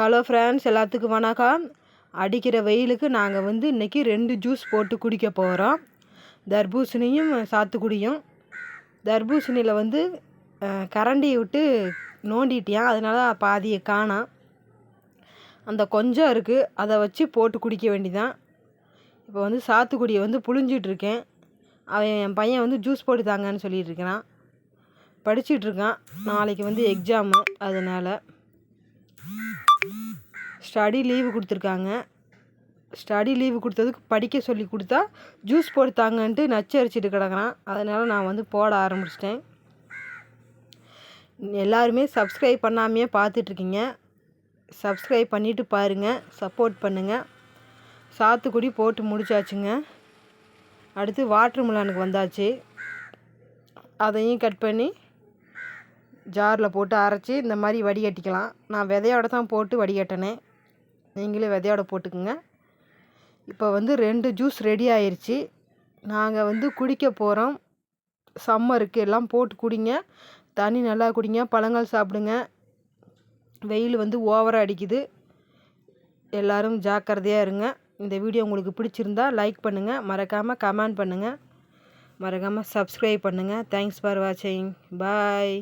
Hello friends எல்லாத்துக்கும் வணக்கம். அடிக்கிற வெயிலுக்கு நாங்கள் வந்து இன்றைக்கி ரெண்டு ஜூஸ் போட்டு குடிக்க போகிறோம் தர்பூசணியும் சாத்துக்குடியும் தர்பூசணியில் வந்து கரண்டியை விட்டு நோண்டிட்டியான் அதனால் பாதியை காணாம். அந்த கொஞ்சம் இருக்குது அதை வச்சு போட்டு குடிக்க வேண்டிதான் இப்போ வந்து சாத்துக்குடியை வந்து புழிஞ்சிட்ருக்கேன் அவன் என் பையன் வந்து ஜூஸ் போட்டு தாங்கன்னு சொல்லிகிட்டு இருக்கிறான். படிச்சிட்ருக்கான் நாளைக்கு வந்து எக்ஸாமு அதனால். ஸ்டடி லீவு கொடுத்துருக்காங்க. ஸ்டடி லீவு கொடுத்ததுக்கு படிக்க சொல்லி கொடுத்தா ஜூஸ் போட்டு தாங்கன்ட்டு நச்சரிச்சிட்டு கிடக்குறான். அதனால் நான் வந்து போட ஆரம்பிச்சிட்டேன். எல்லாருமே சப்ஸ்கிரைப் பண்ணாமையே பார்த்துட்ருக்கீங்க சப்ஸ்கிரைப் பண்ணிவிட்டு பாருங்கள் சப்போர்ட் பண்ணுங்கள் சாத்துக்குடி போட்டு முடிச்சாச்சுங்க. அடுத்து வாட்ரு மிலானுக்கு வந்தாச்சு. அதையும் கட் பண்ணி ஜாரில் போட்டு அரைச்சி இந்த மாதிரி வடிகட்டிக்கலாம். நான் விதையோட தான் போட்டு வடிகட்டினேன். நீங்களே விதையோட போட்டுக்குங்க. இப்போ வந்து ரெண்டு ஜூஸ் ரெடி ஆயிடுச்சு நாங்கள் வந்து குடிக்க போகிறோம் சம்மருக்கு எல்லாம் போட்டு குடிங்க. தண்ணி நல்லா குடிங்க. பழங்கள் சாப்பிடுங்க. வெயில் வந்து ஓவராக அடிக்குது. எல்லோரும் ஜாக்கிரதையாக இருங்க. இந்த வீடியோ உங்களுக்கு பிடிச்சிருந்தா லைக் பண்ணுங்கள் மறக்காமல் கமெண்ட் பண்ணுங்கள் மறக்காமல் சப்ஸ்கிரைப் பண்ணுங்கள் தேங்க்ஸ் ஃபார் வாட்சிங் பாய்